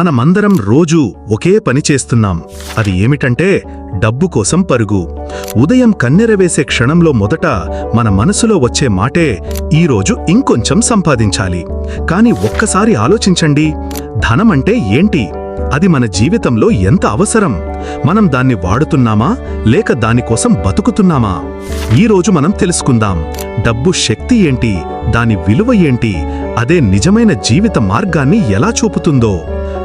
మనమందరం రోజూ ఒకే పని చేస్తున్నాం. అది ఏమిటంటే డబ్బు కోసం పరుగు. ఉదయం కన్నెరవేసే క్షణంలో మొదట మన మనసులో వచ్చే మాటే ఈరోజు ఇంకొంచెం సంపాదించాలి. కాని ఒక్కసారి ఆలోచించండి. ధనమంటే ఏంటి? అది మన జీవితంలో ఎంత అవసరం? మనం దాన్ని వాడుతున్నామా? లేక దానికోసం బతుకుతున్నామా? ఈరోజు మనం తెలుసుకుందాం. డబ్బు శక్తి ఏంటి? దాని విలువ ఏంటి? అదే నిజమైన జీవిత మార్గాన్ని ఎలా చూపుతుందో.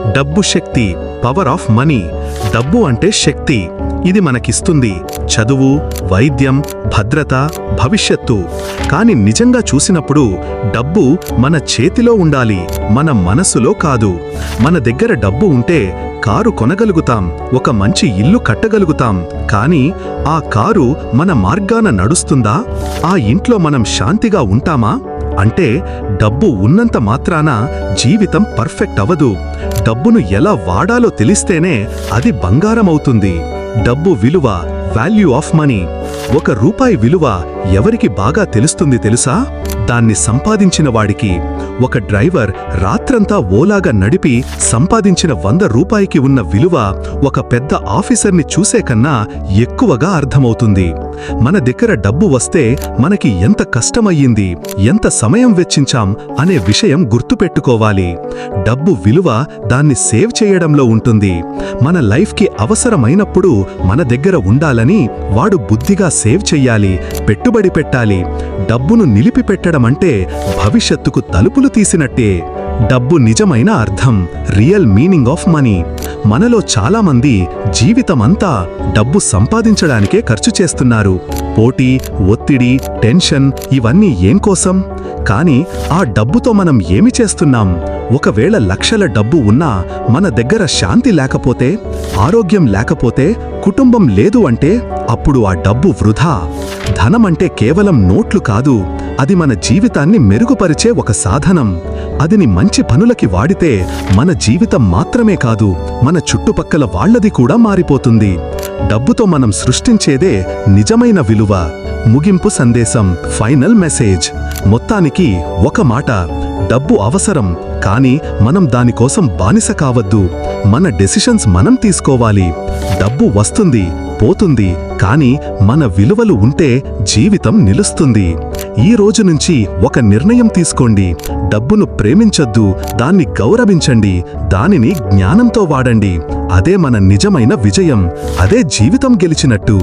డబ్బు శక్తి పవర్ ఆఫ్ మనీ డబ్బు అంటే శక్తి. ఇది మనకిస్తుంది చదువు వైద్యం భద్రత భవిష్యత్తు. కాని నిజంగా చూసినప్పుడు డబ్బు మన చేతిలో ఉండాలి మన మనసులో కాదు. మన దగ్గర డబ్బు ఉంటే కారు కొనగలుగుతాం ఒక మంచి ఇల్లు కట్టగలుగుతాం. కానీ ఆ కారు మన మార్గాన నడుస్తుందా? ఆ ఇంట్లో మనం శాంతిగా ఉంటామా? అంటే డబ్బు ఉన్నంత మాత్రాన జీవితం పర్ఫెక్ట్ అవదు డబ్బును ఎలా వాడాలో తెలిస్తేనే అది బంగారమవుతుంది. డబ్బు విలువ వాల్యూ ఆఫ్ మనీ ఒక రూపాయి విలువ ఎవరికి బాగా తెలుస్తుంది తెలుసా? దాన్ని సంపాదించిన వాడికి ఒక డ్రైవర్ రాత్రంతా ఓలాగా నడిపి సంపాదించిన వంద రూపాయికి ఉన్న విలువ ఒక పెద్ద ఆఫీసర్ని చూసే కన్నా ఎక్కువగా అర్థమవుతుంది. మన దగ్గర డబ్బు వస్తే మనకి ఎంత కష్టమయ్యింది ఎంత సమయం వెచ్చించాం అనే విషయం గుర్తుపెట్టుకోవాలి. డబ్బు విలువ దాన్ని సేవ్ చేయడంలో ఉంటుంది. మన లైఫ్కి అవసరమైనప్పుడు మన దగ్గర ఉండాలని వాడు బుద్ధిగా సేవ్ చెయ్యాలి పెట్టుబడి పెట్టాలి. డబ్బును నిలిపి పెట్టడమంటే భవిష్యత్తుకు తలుపులు తీసినట్టే డబ్బు నిజమైన అర్థం రియల్ మీనింగ్ ఆఫ్ మనీ. మనలో చాలామంది జీవితమంతా డబ్బు సంపాదించడానికే ఖర్చు చేస్తున్నారు. పోటీ ఒత్తిడి టెన్షన్ ఇవన్నీ ఏం కోసం? కానీ ఆ డబ్బుతో మనం ఏమి చేస్తున్నాం? ఒకవేళ లక్షల డబ్బు ఉన్నా మన దగ్గర శాంతి లేకపోతే ఆరోగ్యం లేకపోతే కుటుంబం లేదు అంటే అప్పుడు ఆ డబ్బు వృధా. ధనమంటే కేవలం నోట్లు కాదు. అది మన జీవితాన్ని మెరుగుపరిచే ఒక సాధనం. అదిని మంచి పనులకి వాడితే మన జీవితం మాత్రమే కాదు మన చుట్టుపక్కల వాళ్ళది కూడా మారిపోతుంది. డబ్బుతో మనం సృష్టించేదే నిజమైన విలువ. ముగింపు సందేశం ఫైనల్ మెసేజ్. మొత్తానికి ఒక మాట డబ్బు అవసరం కానీ మనం దానికోసం బానిస కావద్దు. మన డెసిషన్స్ మనం తీసుకోవాలి. డబ్బు వస్తుంది పోతుంది కానీ మన విలువలు ఉంటే జీవితం నిలుస్తుంది. ఈ రోజు నుంచి ఒక నిర్ణయం తీసుకోండి. డబ్బును ప్రేమించొద్దు దాన్ని గౌరవించండి దానిని జ్ఞానంతో వాడండి. అదే మన నిజమైన విజయం అదే జీవితం గెలిచినట్టు.